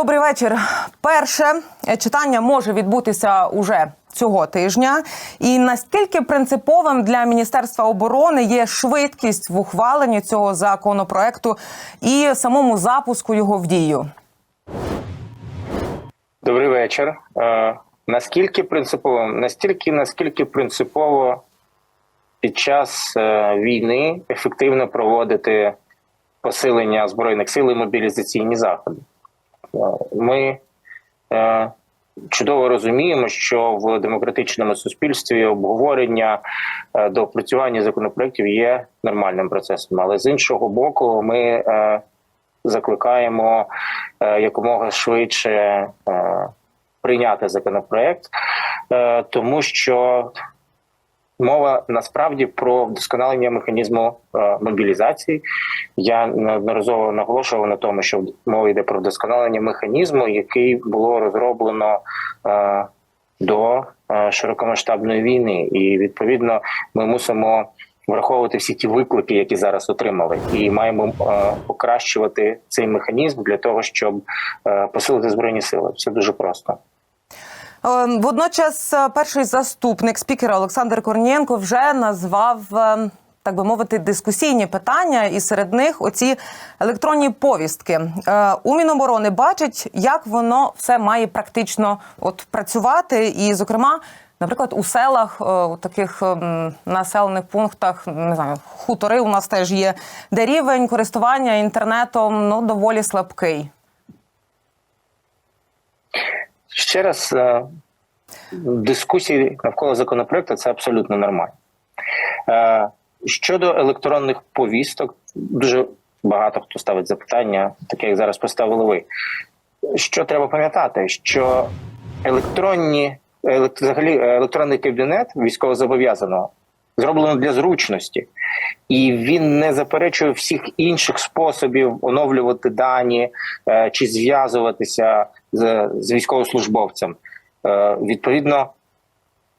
Добрий вечір. Перше е, читання може відбутися уже цього тижня. І наскільки принциповим для міністерства оборони є швидкість в ухваленні цього законопроекту і самому запуску його в дію? Добрий вечір. Е, наскільки принципово? Настільки, наскільки принципово під час е, війни ефективно проводити посилення збройних сил і мобілізаційні заходи? Ми е, чудово розуміємо, що в демократичному суспільстві обговорення е, до законопроєктів є нормальним процесом, але з іншого боку, ми е, закликаємо якомога швидше прийняти законопроект, тому що мова насправді про вдосконалення механізму мобілізації. Я неодноразово наголошував на тому, що мова йде про вдосконалення механізму, який було розроблено е, до е, широкомасштабної війни, і відповідно ми мусимо враховувати всі ті виклики, які зараз отримали, і маємо е, покращувати цей механізм для того, щоб е, посилити збройні сили. Все дуже просто. Е, Водночас, е, перший заступник спікера Олександр Корнієнко вже назвав. Так би мовити, дискусійні питання, і серед них оці електронні повістки. Е, У Міноборони бачать, як воно все має практично от працювати, і, зокрема, наприклад, у селах, е, у таких ем, населених пунктах, не знаю, хутори у нас теж є, де рівень користування інтернетом ну доволі слабкий. Ще раз е, дискусії навколо законопроекту це абсолютно нормально. Щодо електронних повісток, дуже багато хто ставить запитання, таке як зараз поставили ви. Що треба пам'ятати? Що електронні елект- взагалі електронний кабінет військовозобов'язаного зроблено для зручності, і він не заперечує всіх інших способів оновлювати дані е, чи зв'язуватися з, з військовослужбовцем. Е, відповідно,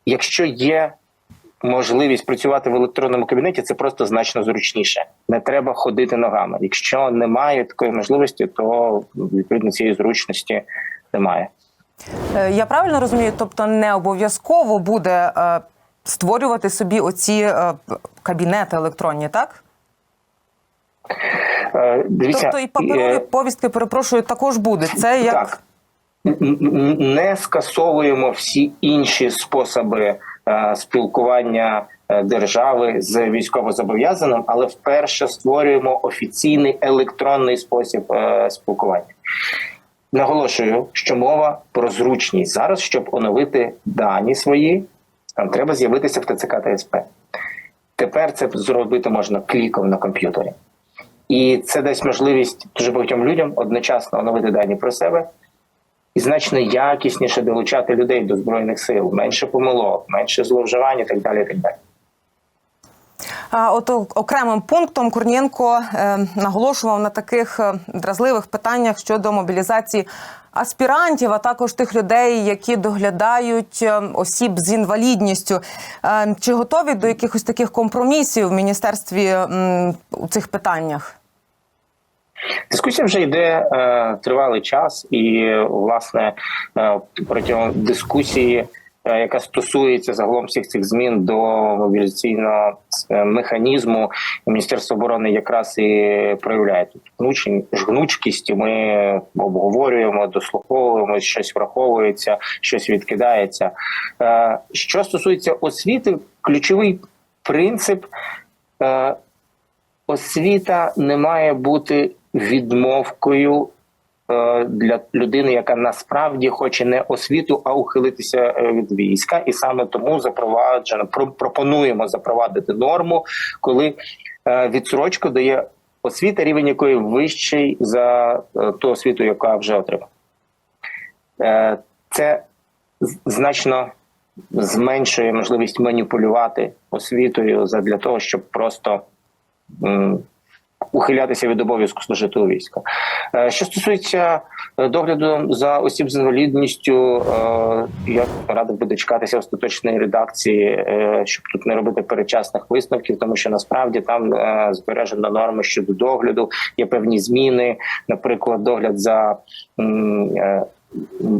якщо є можливість працювати в електронному кабінеті, це просто значно зручніше. Не треба ходити ногами. Якщо немає такої можливості, то відповідно цієї зручності немає. Е, Я правильно розумію, тобто не обов'язково буде е, створювати собі оці е, кабінети електронні, так? Дивіться, тобто і паперові повістки, перепрошую, також буде. Це як Так. Не скасовуємо всі інші способи спілкування е, держави з військовозобов'язаним, але вперше створюємо офіційний електронний спосіб е, спілкування. Наголошую, що мова про зручність зараз, щоб оновити дані свої, там треба з'явитися в ТЦК та. Тепер це зробити можна кліком на комп'ютері. І це дасть можливість дуже багатьом людям одночасно оновити дані про себе і значно якісніше долучати людей до збройних сил, менше помилок, менше зловживань і так далі. І так далі. От окремим пунктом Корнієнко е, наголошував на таких е, дразливих питаннях щодо мобілізації аспірантів, а також тих людей, які доглядають е, осіб з інвалідністю. Чи готові до якихось таких компромісів в міністерстві у цих питаннях? Дискусія вже йде е, тривалий час, і власне е, протягом дискусії, е, яка стосується загалом всіх цих змін до мобілізаційного е, механізму, Міністерство оборони якраз і проявляє тут гнуч- гнучкість. Ми обговорюємо, дослуховуємо, щось враховується, щось відкидається. Е, що стосується освіти, ключовий принцип. Е, освіта не має бути відмовкою е, для людини, яка насправді хоче не освіту, а ухилитися е, від війська, і саме тому запроваджено пропонуємо запровадити норму, коли е, відсрочку дає освіта, рівень якої вищий за ту освіту, яка вже отримала. Це значно зменшує можливість маніпулювати освітою задля того, щоб просто ухилятися від обов'язку служити у війську. Е, Що стосується е, догляду за осіб з інвалідністю, е, я радив би дочекатися остаточної редакції, щоб тут не робити перечасних висновків, тому що насправді там збережена норми щодо догляду, є певні зміни, наприклад, догляд за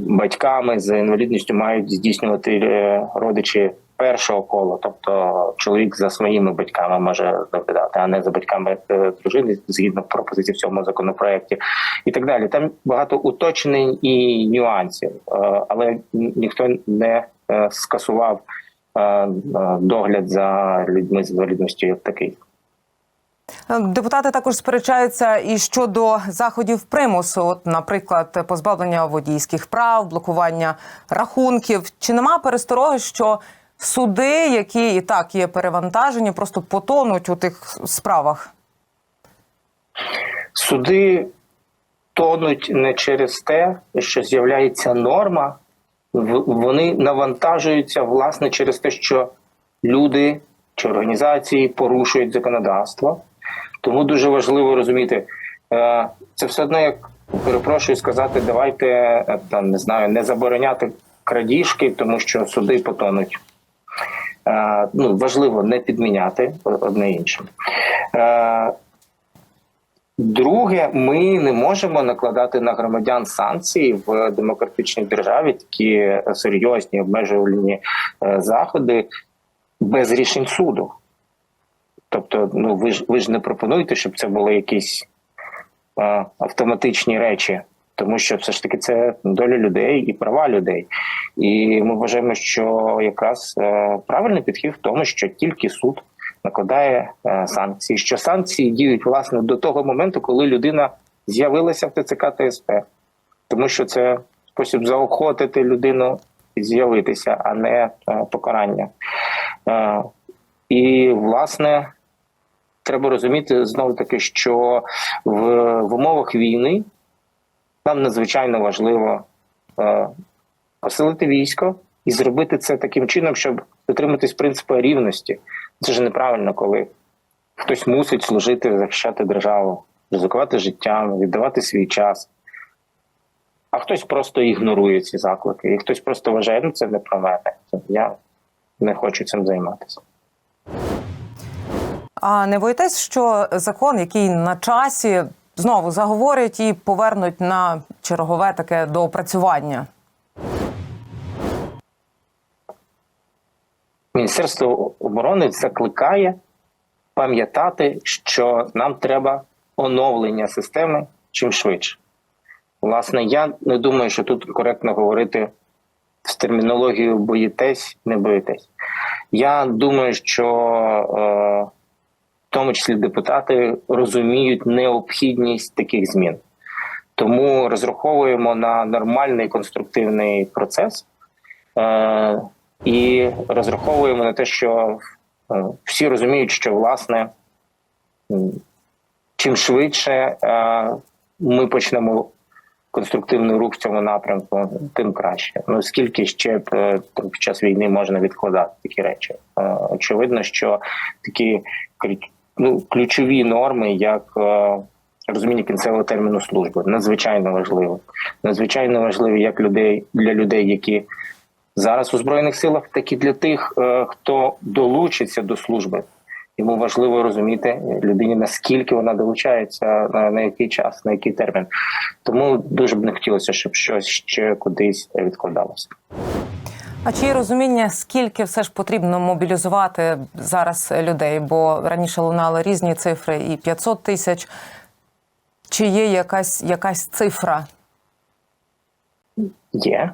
батьками з інвалідністю мають здійснювати е, родичі першого кола, тобто чоловік за своїми батьками може доглядати, а не за батьками е, дружини, згідно пропозицій в цьому законопроекті, і так далі. Там багато уточнень і нюансів, е, але ніхто не скасував догляд за людьми з інвалідністю як такий. Е, Депутати також сперечаються і щодо заходів примусу, от, наприклад, позбавлення водійських прав, блокування рахунків. Чи нема перестороги, що суди, які і так є перевантажені, просто потонуть у тих справах? Суди тонуть не через те, що з'являється норма, вони навантажуються власне через те, що люди чи організації порушують законодавство. Тому дуже важливо розуміти, е, це все одно як перепрошую сказати, давайте е, там не знаю, не забороняти крадіжки, тому що суди потонуть. Е, Ну важливо не підміняти одне іншим. Друге, ми не можемо накладати на громадян санкції в демократичній державі такі серйозні обмежувальні заходи без рішень суду. Тобто, ну ви ж ви ж не пропонуєте, щоб це були якісь е, автоматичні речі, тому що все ж таки це доля людей і права людей. І ми вважаємо, що якраз е, правильний підхід в тому, що тільки суд накладає е, санкції. Що санкції діють власне до того моменту, коли людина з'явилася в ТЦК та СП, тому що це спосіб заохотити людину з'явитися, а не е, покарання. Е, і власне. Треба розуміти знову таки, що в, в умовах війни нам надзвичайно важливо е, посилити військо і зробити це таким чином, щоб дотриматись принципу рівності. Це ж неправильно, коли хтось мусить служити, захищати державу, ризикувати життям, віддавати свій час. А хтось просто ігнорує ці заклики, і хтось просто вважає, ну це не про мене. Я не хочу цим займатися. А не боїтесь, що закон, який на часі, знову заговорять і повернуть на чергове таке доопрацювання? Міністерство оборони закликає пам'ятати, що нам треба оновлення системи чим швидше. Власне, я не думаю, що тут коректно говорити з термінологією боїтесь, не боїтесь. Я думаю, що е, тому числі депутати розуміють необхідність таких змін. Тому розраховуємо на нормальний конструктивний процес. Е, і розраховуємо на те, що е, всі розуміють, що власне чим швидше е, ми почнемо конструктивний рух в цьому напрямку, тим краще. Ну скільки ще е, там під час війни можна відкладати такі речі? Е, Очевидно, що такі ну, ключові норми, як е, розуміння кінцевого терміну служби, надзвичайно важливо. Надзвичайно важливі як людей для людей, які зараз у збройних силах, так і для тих, е, хто долучиться до служби. Йому важливо розуміти людині, наскільки вона долучається, на, на який час, на який термін. Тому дуже б не хотілося, щоб щось ще кудись відкладалося. А чи є розуміння, скільки все ж потрібно мобілізувати зараз людей? Бо раніше лунали різні цифри, і 500 тисяч. Чи є якась, якась цифра? Є.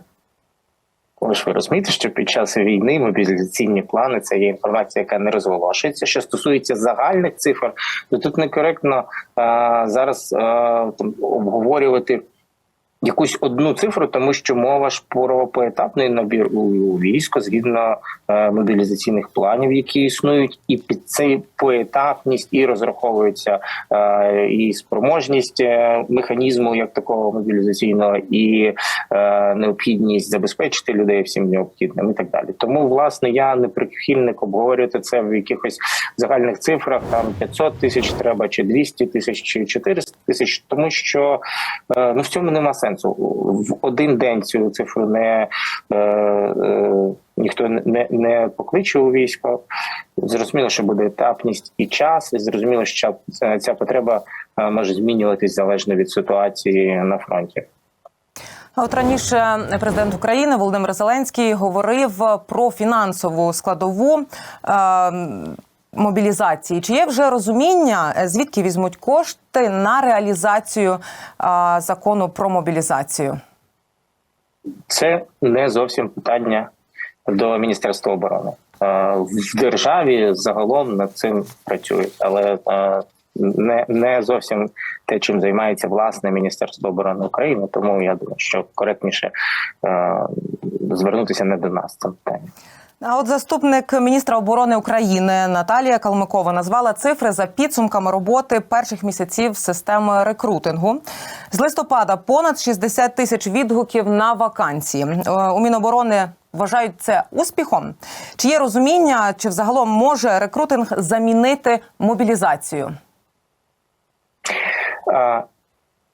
Ви ж ви розумієте, що під час війни мобілізаційні плани це є інформація, яка не розголошується. Що стосується загальних цифр, то тут некоректно а, зараз а, там, обговорювати якусь одну цифру, тому що мова ж про поетапний набір у, військо згідно е, мобілізаційних планів, які існують, і під цей поетапність і розраховується е, і спроможність е, механізму як такого мобілізаційного, і необхідність забезпечити людей всім необхідним і так далі. Тому, власне, я не прихильник обговорювати це в якихось загальних цифрах. Там 500 тисяч треба, чи 200 тисяч, чи 400 тисяч, тому що ну в цьому нема сенсу. В один день цю цифру не е, е, ніхто не, не покличе у військо. Зрозуміло, що буде етапність і час, і зрозуміло, що ця, ця потреба е, може змінюватись залежно від ситуації на фронті. От раніше президент України Володимир Зеленський говорив про фінансову складову е, мобілізації. Чи є вже розуміння, е, звідки візьмуть кошти на реалізацію е, закону про мобілізацію? Це не зовсім питання до Міністерства оборони. Е, В державі загалом над цим працюють, але е, не, не зовсім те, чим займається власне Міністерство оборони України. Тому я думаю, що коректніше звернутися не до нас цим питанням. А от заступник міністра оборони України Наталія Калмикова назвала цифри за підсумками роботи перших місяців системи рекрутингу. З листопада понад 60 тисяч відгуків на вакансії. Е, У Міноборони вважають це успіхом. Чи є розуміння, чи взагалом може рекрутинг замінити мобілізацію? Е,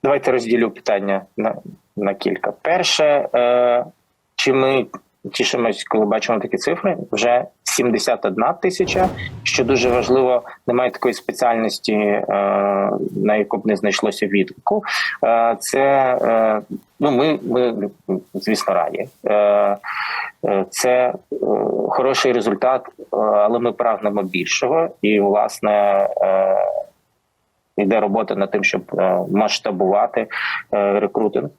Давайте розділю питання на, на кілька. Перше, е, чи ми тішимось, коли бачимо такі цифри? Вже 71 тисяча, що дуже важливо, немає такої спеціальності, е, на яку б не знайшлося відгуку. Е, це е, ну, ми, ми звісно раді. Це хороший результат, але ми прагнемо більшого. І, власне, йде робота над тим, щоб масштабувати рекрутинг.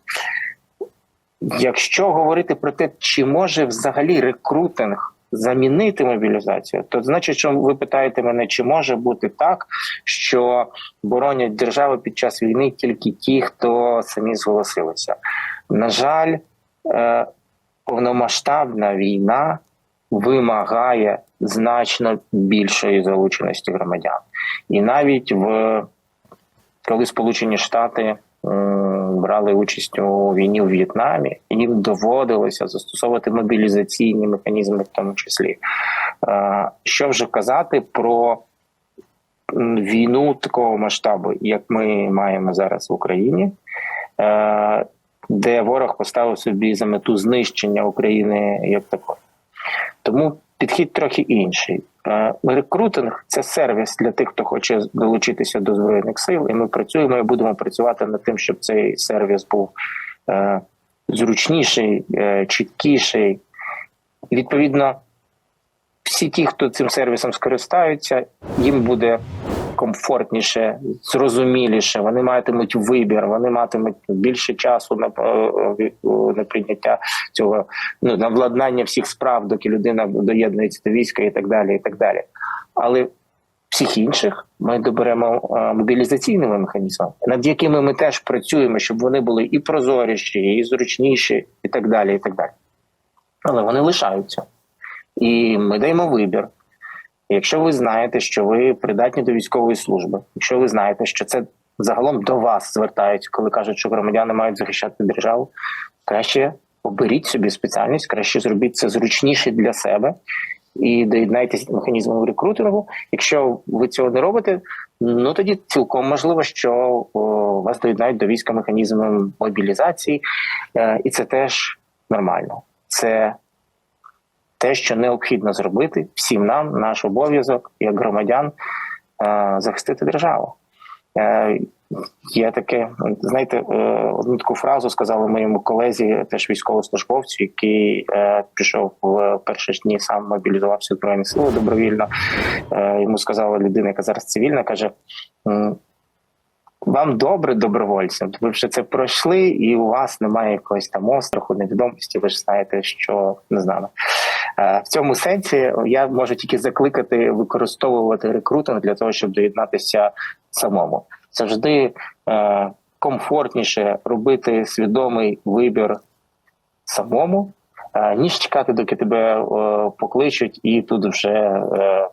Якщо говорити про те, чи може взагалі рекрутинг замінити мобілізацію, то значить, що ви питаєте мене, чи може бути так, що боронять державу під час війни тільки ті, хто самі зголосилися. На жаль, е, повномасштабна війна вимагає значно більшої залученості громадян, і навіть в коли Сполучені Штати брали участь у війні у В'єтнамі, їм доводилося застосовувати мобілізаційні механізми, в тому числі. Е, Що вже казати про війну такого масштабу, як ми маємо зараз в Україні, е, де ворог поставив собі за мету знищення України як такої. Тому підхід трохи інший. Е, Рекрутинг це сервіс для тих, хто хоче долучитися до збройних сил, і ми працюємо і будемо працювати над тим, щоб цей сервіс був е, зручніший, е, чіткіший. Відповідно, всі ті, хто цим сервісом скористаються, їм буде комфортніше, зрозуміліше. Вони матимуть вибір, вони матимуть більше часу на, е, на прийняття цього ну на владнання всіх справ, доки людина доєднується до війська і так далі. і так далі. Але всіх інших ми доберемо е, мобілізаційними механізмами, над якими ми теж працюємо, щоб вони були і прозоріші, і зручніші, і так далі. і так далі. Але вони лишаються. І ми даємо вибір. Якщо ви знаєте, що ви придатні до військової служби, якщо ви знаєте, що це загалом до вас звертаються, коли кажуть, що громадяни мають захищати державу, краще оберіть собі спеціальність, краще зробіть це зручніше для себе і доєднайтеся до механізму рекрутингу. Якщо ви цього не робите, ну тоді цілком можливо, що о, вас доєднають до війська механізмом мобілізації, е, і це теж нормально. Це те, що необхідно зробити всім нам, наш обов'язок як громадян е, захистити державу. Е, Є таке, знаєте, е, одну таку фразу сказали моєму колезі, теж військовослужбовцю, який пішов в перші дні, сам мобілізувався збройні сили добровільно. Йому сказала людина, яка зараз цивільна, каже: «М, вам добре добровольцям, ви вже це пройшли, і у вас немає якогось там остраху, невідомості. Ви ж знаєте, що не знаю. Е, В цьому сенсі я можу тільки закликати використовувати рекрутинг для того, щоб доєднатися самому. Завжди е, комфортніше робити свідомий вибір самому, е, ніж чекати, доки тебе е, покличуть, і тут вже, е,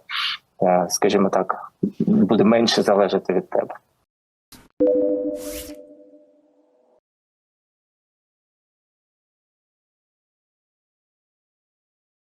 е, скажімо так, буде менше залежати від тебе. you